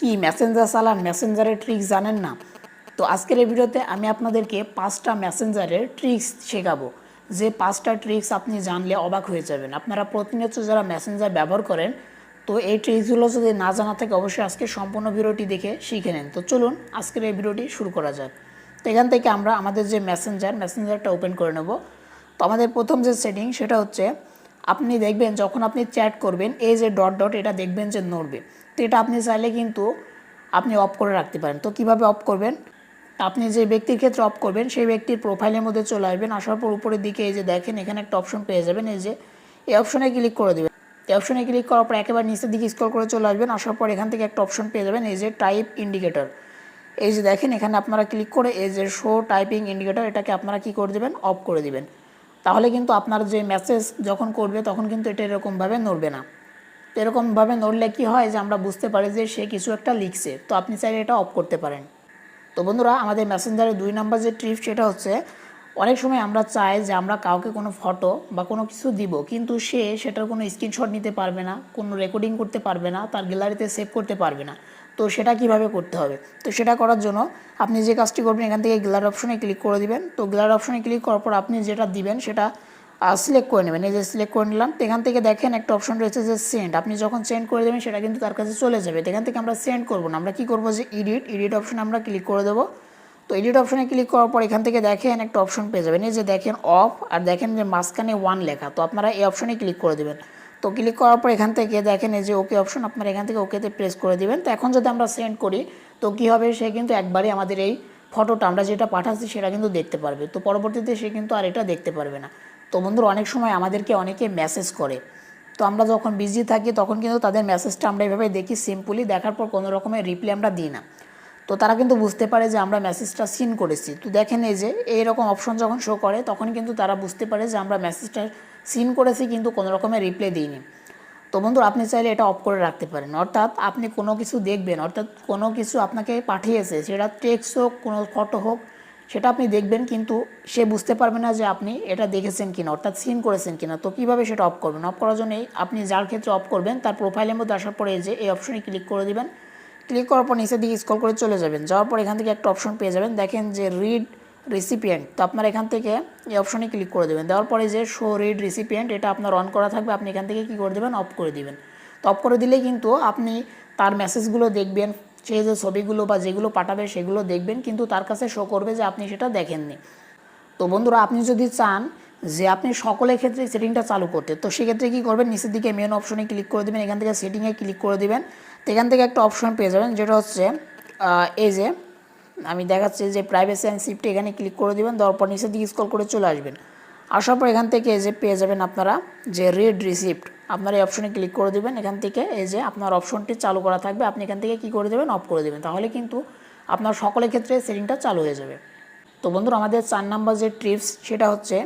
কি মেসেঞ্জার চালান মেসেঞ্জারের ট্রিক্স জানেন না? তো আজকের এই ভিডিওতে আমি আপনাদেরকে পাঁচটা মেসেঞ্জারের ট্রিক্স শেখাবো। যে পাঁচটা ট্রিক্স আপনি জানলে অবাক হয়ে যাবেন। আপনারা প্রতিনিয়ত যারা মেসেঞ্জার ব্যবহার করেন, তো এই ট্রিক্সগুলো যদি না জানা থাকে, অবশ্যই আজকে সম্পূর্ণ ভিডিওটি দেখে শিখে নেন। তো চলুন আজকের এই ভিডিওটি শুরু করা যাক। তো এখান থেকে আমরা আমাদের যে মেসেঞ্জার মেসেঞ্জারটা ওপেন করে নেব। তো আমাদের প্রথম যে সেটিং সেটা হচ্ছে আপনি দেখবেন যখন আপনি চ্যাট করবেন, এই যে ডট ডট এটা দেখবেন যে নড়বে। তো এটা আপনি চাইলে কিন্তু আপনি অফ করে রাখতে পারেন। তো কীভাবে অফ করবেন? আপনি যে ব্যক্তির ক্ষেত্রে অফ করবেন, সেই ব্যক্তির প্রোফাইলের মধ্যে চলে আসবেন, আসার পর উপরের দিকে এই যে দেখেন, এখানে একটা অপশন পেয়ে যাবেন, এই যে এই অপশনে ক্লিক করে দেবেন। এই অপশনে ক্লিক করার পর একেবারে নিচের দিকে স্ক্রল করে চলে আসবেন, আসার পর এখান থেকে একটা অপশন পেয়ে যাবেন, এই যে টাইপ ইন্ডিকেটর এই যে দেখেন, এখানে আপনারা ক্লিক করে এই যে শো টাইপিং ইন্ডিকেটর এটাকে আপনারা কি করে দেবেন? অফ করে দিবেন। তাহলে কিন্তু আপনার যে মেসেজ যখন করবে তখন কিন্তু এটা এরকমভাবে নড়বে না। তো এরকমভাবে নড়লে কি হয় যে আমরা বুঝতে পারি যে সে কিছু একটা লিখছে। তো আপনি চাইলে এটা অফ করতে পারেন। তো বন্ধুরা, আমাদের মেসেঞ্জারের দুই নম্বর যে ট্রিপ সেটা হচ্ছে অনেক সময় আমরা চাই যে আমরা কাউকে কোনো ফটো বা কোনো কিছু দিব, কিন্তু সে সেটার কোনো স্ক্রিনশট নিতে পারবে না, কোনো রেকর্ডিং করতে পারবে না, তার গ্যালারিতে সেভ করতে পারবে না। তো সেটা কীভাবে করতে হবে? তো সেটা করার জন্য আপনি যে কাজটি করবেন, এখান থেকে গ্যালারি অপশনে ক্লিক করে দিবেন। তো গ্যালারি অপশনে ক্লিক করার পর আপনি যেটা দিবেন, সেটা সিলেক্ট করে নেবেন। এই যে সিলেক্ট করে নিলাম, তো এখান থেকে দেখেন একটা অপশন রয়েছে যে সেন্ড আপনি যখন সেন্ড করে দেবেন, সেটা কিন্তু তার কাছে চলে যাবে। এখান থেকে আমরা সেন্ড করব না। আমরা কী করব যে এডিট এডিট অপশনে আমরা ক্লিক করে দেবো। তো এডিট অপশনে ক্লিক করার পর এখান থেকে দেখেন একটা অপশন পেয়ে যাবেন। এই যে দেখেন অফ আর দেখেন যে মাঝখানে ওয়ান লেখা, তো আপনারা এই অপশনে ক্লিক করে দেবেন। তো ক্লিক করার পর এখান থেকে দেখেন এই যে ওকে অপশন আপনারা এখান থেকে ওকেতে প্রেস করে দিবেন। তো এখন যদি আমরা সেন্ড করি, তো কী হবে? সে কিন্তু একবারই আমাদের এই ফটোটা আমরা যেটা পাঠাচ্ছি সেটা কিন্তু দেখতে পারবে। তো পরবর্তীতে সে কিন্তু আর এটা দেখতে পারবে না। তো বন্ধুরা, অনেক সময় আমাদেরকে অনেকে মেসেজ করে। তো আমরা যখন বিজি থাকি, তখন কিন্তু তাদের মেসেজটা আমরা এভাবে দেখি সিম্পলি দেখার পর কোনো রকমের রিপ্লাই আমরা দিই না। তো তারা কিন্তু বুঝতে পারে যে আমরা মেসেজটা সিন করেছি। তো দেখেন এই যে, এইরকম অপশন যখন শো করে, তখন কিন্তু তারা বুঝতে পারে যে আমরা মেসেজটা সিন করেছি কিন্তু কোনো রকমের রিপ্লাই দিইনি। তো বন্ধু আপনি চাইলে এটা অফ করে রাখতে পারেন। অর্থাৎ আপনি কোনো কিছু দেখবেন, অর্থাৎ কোনো কিছু আপনাকে পাঠিয়েছে, সেটা টেক্সট হোক, কোনো ফটো হোক, সেটা আপনি দেখবেন কিন্তু সে বুঝতে পারবে না যে আপনি এটা দেখেছেন কিনা, অর্থাৎ সিন করেছেন কিনা। তো কীভাবে সেটা অফ করবেন? অফ করার জন্য আপনি যার ক্ষেত্রে অফ করবেন, তার প্রোফাইলের মধ্যে আসার পরে যে, এই অপশনে ক্লিক করে দিবেন। ক্লিক করার পর নিচের দিকে স্ক্রল করে চলে যাবেন। যাওয়ার পর এখান থেকে একটা অপশন পেয়ে যাবেন। দেখেন যে রিড রিসিপিয়েন্ট তো আপনার এখান থেকে এই অপশনে ক্লিক করে দেবেন। দেওয়ার পরে যে শো রিড রিসিপিয়েন্ট এটা আপনার অন করা থাকবে। আপনি এখান থেকে কী করে দেবেন? অফ করে দিবেন। তো অফ করে দিলেই কিন্তু আপনি তার মেসেজগুলো দেখবেন, সে যে ছবিগুলো বা যেগুলো পাঠাবে সেগুলো দেখবেন, কিন্তু তার কাছে শো করবে যে আপনি সেটা দেখেননি। তো বন্ধুরা, আপনি যদি চান যে আপনি সকলের ক্ষেত্রে সেটিংটা চালু করতে, তো সেক্ষেত্রে কী করবেন? নিচের দিকে মেন অপশনে ক্লিক করে দেবেন। এখান থেকে সেটিংয়ে ক্লিক করে দেবেন। এখান থেকে একটা অপশন পেয়ে যাবেন, যেটা হচ্ছে এই যে, আমি দেখাচ্ছি যে প্রাইভেসি অ্যান্ড সিফটি এখানে ক্লিক করে দেবেন, দেওয়ার পর নিচের দিকে স্কল করে চলে আসবেন। আসার পর এখান থেকে এই যে পেয়ে যাবেন আপনারা যে রিড রিসিপ্ট আপনারা এই অপশনে ক্লিক করে দেবেন। এখান থেকে এই যে আপনার অপশনটি চালু করা থাকবে, আপনি এখান থেকে কী করে দেবেন অফ করে দেবেন। তাহলে কিন্তু আপনার সকলের ক্ষেত্রে সেটিংটা চালু হয়ে যাবে। তো বন্ধুরা, আমাদের চার নাম্বার যে ট্রিপস সেটা হচ্ছে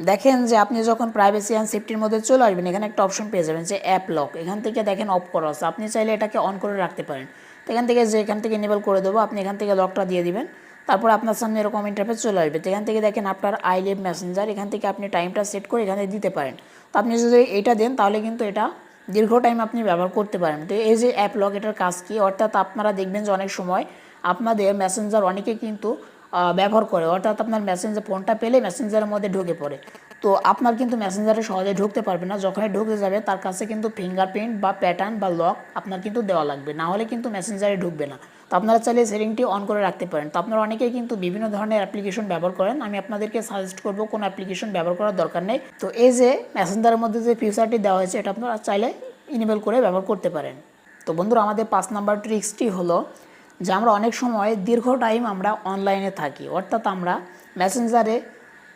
দেখেন যে আপনি যখন প্রাইভেসি অ্যান্ড সেফটির মধ্যে চলে আসবেন, এখানে একটা অপশন পেয়ে যাবেন যে অ্যাপ লক এখান থেকে দেখেন অফ করা আছে। আপনি চাইলে এটাকে অন করে রাখতে পারেন। তো এখান থেকে যে এখান থেকে এনেবল করে দেবো, আপনি এখান থেকে লকটা দিয়ে দিবেন। তারপর আপনার সামনে এরকম ইন্টারফেস চলে আসবে। এখান থেকে দেখেন আপনার আই লিভ মেসেঞ্জার এখান থেকে আপনি টাইমটা সেট করে এখানে দিতে পারেন। তো আপনি যদি এটা দেন, তাহলে কিন্তু এটা দীর্ঘ টাইম আপনি ব্যবহার করতে পারেন। তো এই যে অ্যাপ লক এটার কাজ কি? অর্থাৎ আপনারা দেখবেন যে অনেক সময় আপনাদের মেসেঞ্জার অনেকে কিন্তু ব্যবহার করে। অর্থাৎ আপনার মেসেঞ্জার ফোনটা পেলে মেসেঞ্জারের মধ্যে ঢুকে পড়ে। তো আপনার কিন্তু মেসেঞ্জারে সহজে ঢুকতে পারবে না। যখনই ঢুকে যাবে, তার কাছে কিন্তু ফিঙ্গারপ্রিন্ট বা প্যাটার্ন বা লক আপনার কিন্তু দেওয়া লাগবে। না হলে কিন্তু মেসেঞ্জারে ঢুকবে না। তো আপনারা চাইলে সেটিংটি অন করে রাখতে পারেন। তো আপনারা অনেকেই কিন্তু বিভিন্ন ধরনের অ্যাপ্লিকেশন ব্যবহার করেন। আমি আপনাদেরকে সাজেস্ট করব, কোনো অ্যাপ্লিকেশন ব্যবহার করার দরকার নেই। তো এই যে মেসেঞ্জারের মধ্যে যে ফিচারটি দেওয়া হয়েছে, এটা আপনারা চাইলে ইনেবল করে ব্যবহার করতে পারেন। তো বন্ধুরা, আমাদের পাঁচ নাম্বার ট্রিক্সটি হলো যে আমরা অনেক সময় দীর্ঘ টাইম আমরা অনলাইনে থাকি। অর্থাৎ আমরা মেসেঞ্জারে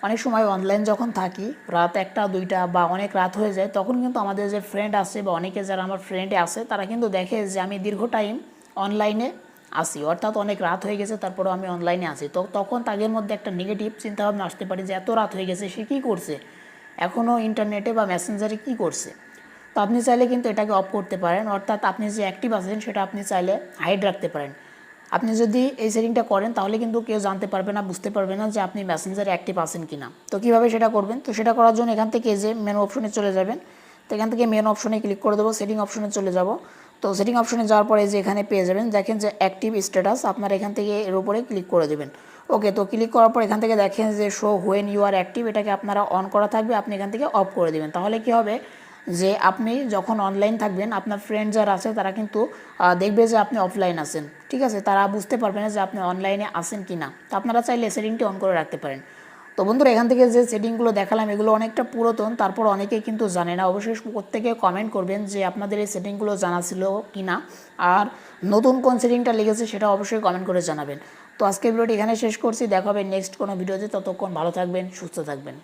অনেক সময় অনলাইন যখন থাকি, রাত একটা, দুইটা বা অনেক রাত হয়ে যায়, তখন কিন্তু আমাদের যে ফ্রেন্ড আছে বা অনেকে যারা আমার ফ্রেন্ডে আছে তারা কিন্তু দেখে যে আমি দীর্ঘ টাইম অনলাইনে আসি। অর্থাৎ অনেক রাত হয়ে গেছে, তারপরেও আমি অনলাইনে আসি। তো তখন তাদের মধ্যে একটা নেগেটিভ চিন্তাভাবনা আসতে পারে যে এত রাত হয়ে গেছে, সে কী করছে? এখনও ইন্টারনেটে বা মেসেঞ্জারে কী করছে? তো আপনি চাইলে কিন্তু এটাকে অফ করতে পারেন। অর্থাৎ আপনি যে অ্যাক্টিভ আছেন, সেটা আপনি চাইলে হাইড রাখতে পারেন। আপনি যদি এই সেটিংটা করেন, তাহলে কিন্তু কেউ জানতে পারবে না, বুঝতে পারবে না যে আপনি মেসেঞ্জারে অ্যাক্টিভ আছেন কি না তো কীভাবে সেটা করবেন? তো সেটা করার জন্য এখান থেকে যে মেনু অপশনে চলে যাবেন। তো এখান থেকে মেন অপশনে ক্লিক করে দেবো সেটিং অপশনে চলে যাব। তো সেটিং অপশনে যাওয়ার পরে যে এখানে পেয়ে যাবেন, দেখেন যে অ্যাক্টিভ স্ট্যাটাস আপনারা এখান থেকে এর উপরে ক্লিক করে দেবেন। ওকে তো ক্লিক করার পর এখান থেকে দেখেন যে show when you are active এটাকে আপনারা অন করা থাকবে, আপনি এখান থেকে অফ করে দেবেন। তাহলে কি হবে? যে আপনি যখন অনলাইন থাকবেন, আপনার ফ্রেন্ড যারা আছে, তারা কিন্তু দেখবে যে আপনি অফলাইন আছেন। ঠিক আছে? তারা বুঝতে পারবে না যে আপনি অনলাইনে আছেন কি না তো আপনারা চাইলে সেটিংটি অন করে রাখতে পারেন। তো বন্ধুরা, এখান থেকে যে সেটিংগুলো দেখালাম, এগুলো অনেকটা পুরাতন, তারপর অনেকেই কিন্তু জানে না। অবশ্যই প্রত্যেকে কমেন্ট করবেন যে আপনাদের এই সেটিংগুলো জানা ছিল কি না আর নতুন কোন সেটিংটা লেগেছে, সেটা অবশ্যই কমেন্ট করে জানাবেন। তো আজকে ভিডিওটি এখানে শেষ করছি। দেখা হবে নেক্সট কোনো ভিডিওতে ততক্ষণ ভালো থাকবেন, সুস্থ থাকবেন।